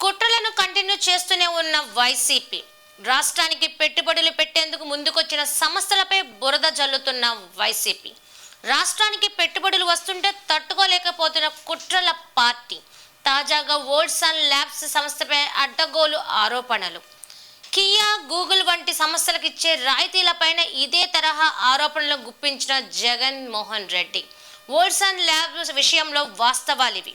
కుట్రలను కంటిన్యూ చేస్తూనే ఉన్న వైసీపీ రాష్ట్రానికి పెట్టుబడులు పెట్టేందుకు ముందుకొచ్చిన సంస్థలపై బురద జల్లుతున్న వైసీపీ. రాష్ట్రానికి పెట్టుబడులు వస్తుంటే తట్టుకోలేకపోతున్న కుట్రల పార్టీ తాజాగా వోల్డ్సన్ ల్యాబ్స్ సంస్థపై అడ్డగోలు ఆరోపణలు. కియా గూగుల్ వంటి సంస్థలకు ఇచ్చే రాయితీలపైన ఇదే తరహా ఆరోపణలు గుప్పించిన జగన్ మోహన్ రెడ్డి అండ్ ల్యాబ్ విషయంలో వాస్తవాలివి.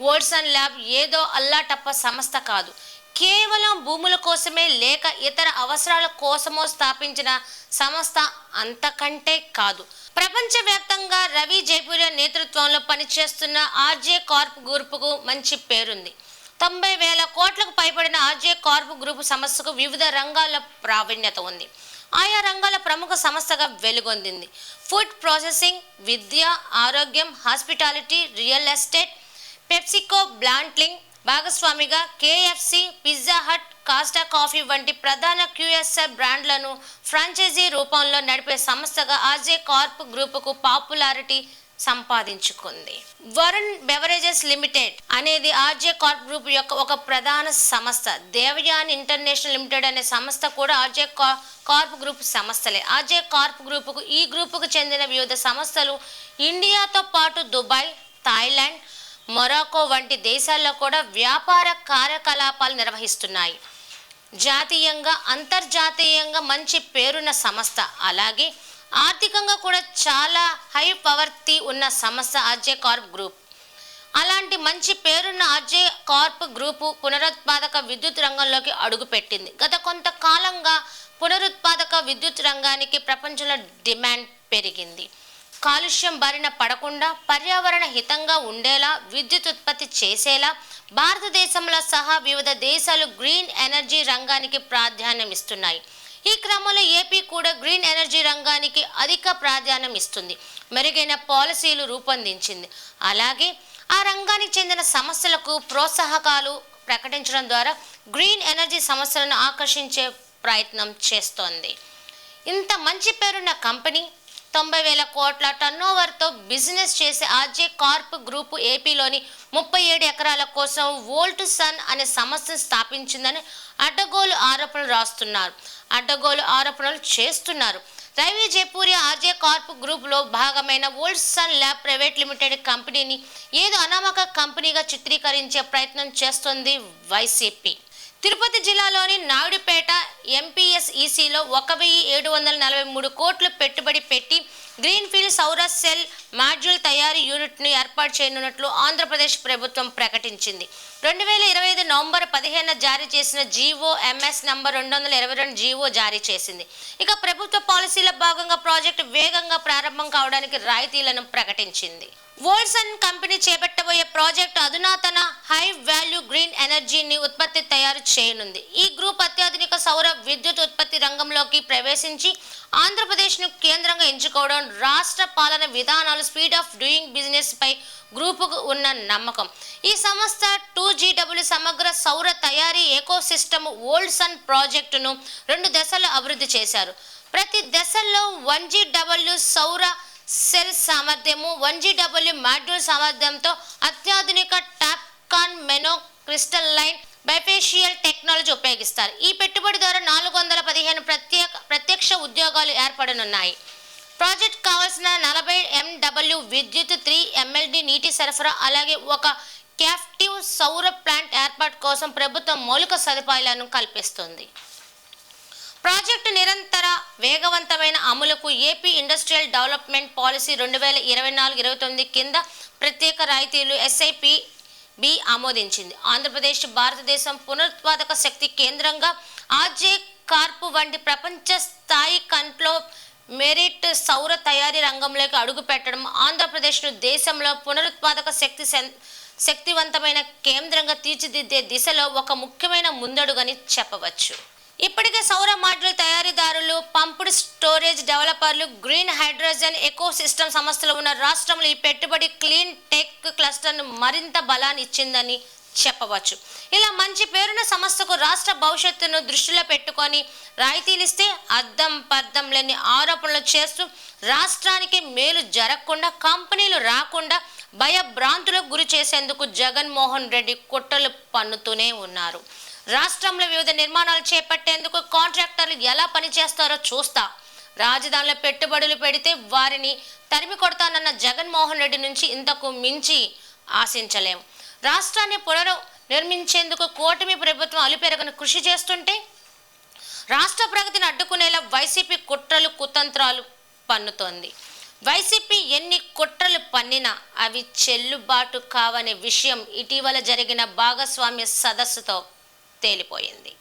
వోల్డ్సన్ ల్యాబ్ ఏదో అల్లాటప్ప సంస్థ కాదు. కేవలం భూముల కోసమే లేక ఇతర అవసరాల కోసమో స్థాపించిన సంస్థ అంతకంటే కాదు. ప్రపంచవ్యాప్తంగా రవి జైపూరియా నేతృత్వంలో పనిచేస్తున్న ఆర్జే కార్ప్ గ్రూపుకు మంచి పేరుంది. తొంభై వేల కోట్లకు పైబడిన ఆర్జే కార్ప్ గ్రూప్ సంస్థకు వివిధ రంగాల ప్రావీణ్యత ఉంది. ఆయా రంగాల ప్రముఖ సంస్థగా వెలుగొందింది. ఫుడ్ ప్రాసెసింగ్ విద్య ఆరోగ్యం hospitality real estate PepsiCo bottling భాగస్వామిగా KFC Pizza Hut Costa Coffee వంటి ప్రధాన క్యూఎస్ఆర్ బ్రాండ్లను ఫ్రాంచైజీ రూపంలో నడిపే సంస్థగా ఆర్జే కార్ప్ గ్రూపుకు పాపులారిటీ సంపాదించుకుంది. వరుణ్ బెవరేజెస్ లిమిటెడ్ అనేది ఆర్జే కార్ప్ గ్రూప్ యొక్క ఒక ప్రధాన సంస్థ. దేవయాన్ ఇంటర్నేషనల్ లిమిటెడ్ అనే సంస్థ కూడా ఆర్జే కార్ప్ గ్రూప్ సంస్థలే. ఆర్జే కార్ప్ గ్రూపుకు ఈ గ్రూపుకు చెందిన వివిధ సంస్థలు ఇండియాతో పాటు దుబాయ్ థాయిలాండ్ మొరాకో వంటి దేశాల్లో కూడా వ్యాపార కార్యకలాపాలు నిర్వహిస్తున్నాయి. జాతీయంగా అంతర్జాతీయంగా మంచి పేరున్న సంస్థ. అలాగే ఆర్థికంగా కూడా చాలా హై పవర్తి ఉన్న సంస్థ ఆర్జే కార్ప్ గ్రూప్. అలాంటి మంచి పేరున్న ఆర్జే కార్ప్ గ్రూపు పునరుత్పాదక విద్యుత్ రంగంలోకి అడుగుపెట్టింది. గత కొంతకాలంగా పునరుత్పాదక విద్యుత్ రంగానికి ప్రపంచంలో డిమాండ్ పెరిగింది. కాలుష్యం బారిన పడకుండా పర్యావరణ హితంగా ఉండేలా విద్యుత్ ఉత్పత్తి చేసేలా భారతదేశంలో సహా వివిధ దేశాలు గ్రీన్ ఎనర్జీ రంగానికి ప్రాధాన్యం ఇస్తున్నాయి. ఈ క్రమంలో ఏపీ కూడా గ్రీన్ ఎనర్జీ రంగానికి అధిక ప్రాధాన్యం ఇస్తుంది. మెరుగైన పాలసీలు రూపొందించింది. అలాగే ఆ రంగానికి చెందిన సమస్యలకు ప్రోత్సాహకాలు ప్రకటించడం ద్వారా గ్రీన్ ఎనర్జీ సమస్యలను ఆకర్షించే ప్రయత్నం చేస్తోంది. ఇంత మంచి పేరున్న కంపెనీ తొంభై వేల కోట్ల టర్నోవర్తో బిజినెస్ చేసే ఆర్జే కార్ప్ గ్రూపు ఏపీలోని ముప్పై ఏడు ఎకరాల కోసం వోల్ట్ సన్ అనే సంస్థను స్థాపించిందని అడ్డగోలు ఆరోపణలు రాస్తున్నారు. అడ్డగోలు ఆరోపణలు చేస్తున్నారు. రవి జయపూరి ఆర్జే కార్ప్ గ్రూప్లో భాగమైన Volt Sun Lab private limited కంపెనీని ఏదో అనామక కంపెనీగా చిత్రీకరించే ప్రయత్నం చేస్తోంది వైసీపీ. తిరుపతి జిల్లాలోని నాయుడుపేట ఎంపీఎస్ ఈసీలో ఒక వెయ్యి ఏడు వందల నలభై మూడు కోట్లు పెట్టుబడి పెట్టి గ్రీన్ఫీల్డ్ సౌర సెల్ మాడ్యూల్ తయారీ యూనిట్ను ఏర్పాటు చేయనున్నట్లు ఆంధ్రప్రదేశ్ ప్రభుత్వం ప్రకటించింది. రెండు వేల ఇరవై ఐదు నవంబర్ పదిహేను జారీ చేసిన జీవో ఎంఎస్ నంబర్ రెండు వందల ఇరవై రెండు జీవో జారీ చేసింది. ఇక ప్రభుత్వ పాలసీల భాగంగా ప్రాజెక్టు వేగంగా ప్రారంభం కావడానికి రాయితీలను ప్రకటించింది. వోల్సన్ కంపెనీ చేపట్టబోయే ప్రాజెక్టు అధునాతన హై వాల్యూ గ్రీన్ ఎనర్జీని ఉత్పత్తి తయారు చేయనుంది. ఈ గ్రూప్ అత్యాధునిక సౌర విద్యుత్ ఉత్పత్తి రంగంలోకి ప్రవేశించి ఆంధ్రప్రదేశ్ను కేంద్రంగా ఎంచుకోవడం రాష్ట్ర పాలన విధానాలు స్పీడ్ ఆఫ్ డూయింగ్ బిజినెస్ పై గ్రూపుకు ఉన్న నమ్మకం. ఈ సంస్థ టూ జీడబ్ల్యూ సమగ్ర సౌర తయారీ ఎకో సిస్టమ్ ఓల్డ్ సన్ ప్రాజెక్టును రెండు దశల్లో అభివృద్ధి చేశారు. ప్రతి దశల్లో వన్ జీడబ్ల్యూ సౌర సెల్ సామర్థ్యము వన్ జీడబ్ల్యూ మాడ్యూల్ సామర్థ్యంతో అత్యాధునిక TOPCon మెనో crystal line bifacial technology ఉపయోగిస్తారు. ఈ పెట్టుబడి ద్వారా నాలుగు వందల పదిహేను ప్రత్యేక ప్రత్యక్ష ఉద్యోగాలు ఏర్పడనున్నాయి. ప్రాజెక్ట్ కావాల్సిన నలభై ఎండబ్ల్యూ విద్యుత్ త్రీ ఎంఎల్డి నీటి సరఫరా అలాగే ఒక క్యాప్టివ్ సౌర ప్లాంట్ ఏర్పాటు కోసం ప్రభుత్వం మౌలిక సదుపాయాలను కల్పిస్తుంది. ప్రాజెక్టు నిరంతర వేగవంతమైన అమలుకు ఏపీ ఇండస్ట్రియల్ డెవలప్మెంట్ పాలసీ రెండు వేల ఇరవై నాలుగు ఇరవై తొమ్మిది కింద ప్రత్యేక రాయితీలు ఎస్ఐపి బి ఆమోదించింది. ఆంధ్రప్రదేశ్ భారతదేశం పునరుత్పాదక శక్తి కేంద్రంగా ఆర్జే కార్పు వంటి ప్రపంచ స్థాయి కంట్లో మెరిట్ సౌర తయారీ రంగంలోకి అడుగుపెట్టడం ఆంధ్రప్రదేశ్ను దేశంలో పునరుత్పాదక శక్తి శక్తివంతమైన కేంద్రంగా తీర్చిదిద్దే దిశలో ఒక ముఖ్యమైన ముందడుగని చెప్పవచ్చు. ఇప్పటికే సౌర మాడ్యూల్ తయారీదారులు pumped storage developers green hydrogen ecosystem సంస్థలు ఉన్న రాష్ట్రంలో ఈ పెట్టుబడి క్లీన్ టెక్ క్లస్టర్ను మరింత బలాన్ని ఇచ్చిందని చెప్పవచ్చు. ఇలా మంచి పేరున్న సంస్థకు రాష్ట్ర భవిష్యత్తును దృష్టిలో పెట్టుకొని రాయితీలిస్తే అద్దం పర్థం లేని ఆరోపణలు చేస్తూ రాష్ట్రానికి మేలు జరగకుండా కంపెనీలు రాకుండా భయభ్రాంతులకు గురి చేసేందుకు జగన్మోహన్ రెడ్డి కుట్రలు పన్నుతూనే ఉన్నారు. రాష్ట్రంలో వివిధ నిర్మాణాలు చేపట్టేందుకు కాంట్రాక్టర్లు ఎలా పనిచేస్తారో చూస్తా. రాజధానిలో పెట్టుబడులు పెడితే వారిని తరిమి కొడతానన్న జగన్మోహన్ రెడ్డి నుంచి ఇంతకు మించి ఆశించలేం. రాష్ట్రాన్ని పునరు నిర్మించేందుకు కూటమి ప్రభుత్వం అలుపెరగని కృషి చేస్తుంటే రాష్ట్ర ప్రగతిని అడ్డుకునేలా వైసీపీ కుట్రలు కుతంత్రాలు పన్నుతోంది. వైసీపీ ఎన్ని కుట్రలు పన్నినా అవి చెల్లుబాటు కావనే విషయం ఇటీవల జరిగిన భాగస్వామ్య సదస్సుతో తేలిపోయింది.